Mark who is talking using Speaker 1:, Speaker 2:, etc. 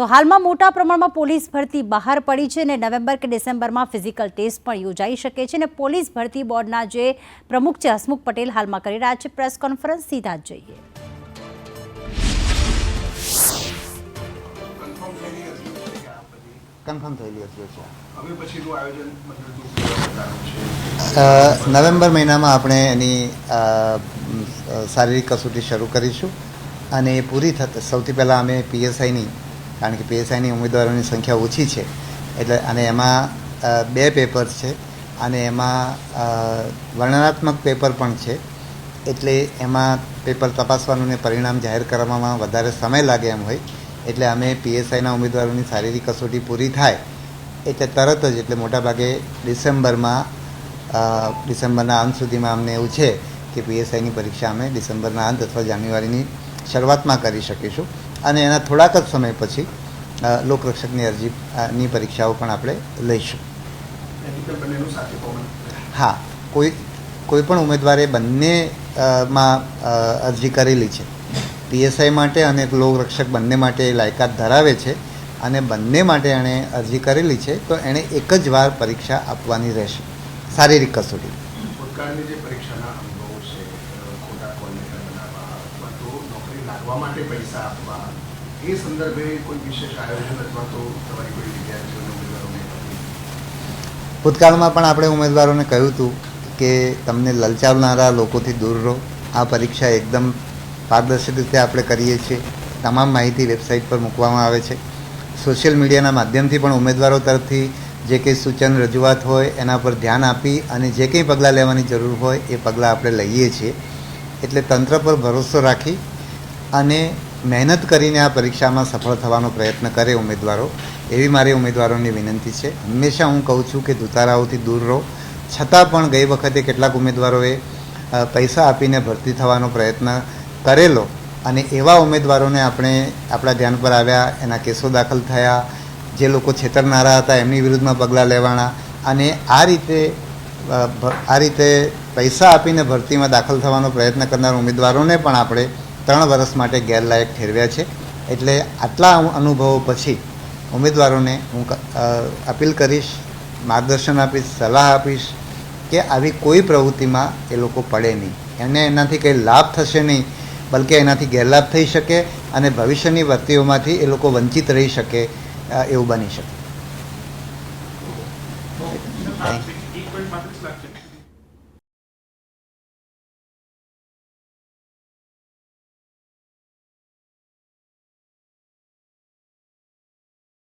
Speaker 1: તો હાલમાં મોટા પ્રમાણમાં પોલીસ ભરતી બહાર પડી છે અને નવેમ્બર કે ડિસેમ્બરમાં ફિઝિકલ ટેસ્ટ પણ યોજાઈ શકે છે અને પોલીસ ભરતી બોર્ડના જે પ્રમુખ છે હસમુખ પટેલ હાલમાં કરી રહ્યા છે પ્રેસ કોન્ફરન્સ. સીધા જ જોઈએ.
Speaker 2: કન્ફર્મ થયેલી
Speaker 3: છે? નવેમ્બર મહિનામાં આપણે એની શારીરિક કસોટી શરૂ કરીશું. અને એ પૂરી થતાં સૌથી પહેલાં અમે પીએસઆઈની કારણ કે પીએસઆઈની ઉમેદવારોની સંખ્યા ઓછી છે. એટલે અને એમાં બે પેપર્સ છે અને એમાં વર્ણનાત્મક પેપર પણ છે. એટલે એમાં પેપર તપાસવાનું ને પરિણામ જાહેર કરવામાં વધારે સમય લાગે એમ હોય. એટલે અમે પીએસઆઈના ઉમેદવારોની શારીરિક કસોટી પૂરી થાય. એટલે તરત જ, એટલે મોટાભાગે ડિસેમ્બરમાં ડિસેમ્બરના અંત સુધીમાં અમને એવું છે કે પીએસઆઈની પરીક્ષા અમે ડિસેમ્બરના અંત અથવા જાન્યુઆરીની શરૂઆતમાં કરી શકીશું. અને એના થોડાક જ સમય પછી લોકરક્ષકની અરજીની પરીક્ષાઓ પણ આપણે લઈશું. હા કોઈ કોઈ પણ ઉમેદવારે બંને માં અરજી કરેલી છે. પીએસઆઈ માટે અને લોકરક્ષક બંને માટે એ લાયકાત ધરાવે છે અને બંને માટે એણે અરજી કરેલી છે તો એણે એક જ વાર પરીક્ષા આપવાની રહેશે. શારીરિક કસોટી.
Speaker 2: જે પરીક્ષાના અનુભવો છે અ, ખોટા કોલ લેટર બનાવવા અથવા તો લાગવા માટે પૈસા આપવા. એ સંદર્ભે કોઈ વિશેષ આયોજન અથવા તો તમારી કોઈ વિદ્યાર્થીઓને, ઉમેદવારોને
Speaker 3: ભૂતકાળમાં પણ આપણે ઉમેદવારોને કહ્યું હતું કે તમને લલચાવનારા લોકોથી દૂર રહો. આ પરીક્ષા એકદમ પારદર્શક રીતે આપણે કરીએ છીએ. તમામ માહિતી વેબસાઇટ પર મૂકવામાં આવે છે. સોશિયલ મીડિયાના માધ્યમથી પણ ઉમેદવારો તરફથી જે કંઈ સૂચન, રજૂઆત હોય એના પર ધ્યાન આપી અને જે કંઈ પગલાં લેવાની જરૂર હોય એ પગલાં આપણે લઈએ છીએ. એટલે તંત્ર પર ભરોસો રાખી અને મહેનત કરીને આ પરીક્ષામાં સફળ થવાનો પ્રયત્ન કરે ઉમેદવારો, એવી મારી ઉમેદવારોની વિનંતી છે. હંમેશા હું કહું છું કે દુતારાઓથી દૂર રહો. છતાં પણ ગઈ વખતે કેટલાક ઉમેદવારોએ પૈસા આપીને ભરતી થવાનો પ્રયત્ન કરેલો અને એવા ઉમેદવારોને આપણે આપણા ધ્યાન પર આવ્યા, એના કેસો દાખલ થયા, જે લોકો છેતરનારા હતા, એમની વિરુદ્ધમાં પગલાં લેવાના અને આ રીતે આ રીતે પૈસા આપીને ભરતીમાં દાખલ થવાનો પ્રયત્ન કરનાર ઉમેદવારોને પણ આપણે ત્રણ વર્ષ માટે ગેરલાયક ઠેરવ્યા છે. એટલે આટલા અનુભવો પછી ઉમેદવારોને હું અપીલ કરીશ માર્ગદર્શન આપીશ સલાહ આપીશ કે આવી કોઈ પ્રવૃત્તિમાં એ લોકો પડે નહીં. એને એનાથી કંઈ લાભ થશે નહીં બલકે એનાથી ગેરલાભ થઈ શકે અને ભવિષ્યની વર્તીઓમાંથી એ લોકો વંચિત રહી શકે એવું બની શકે.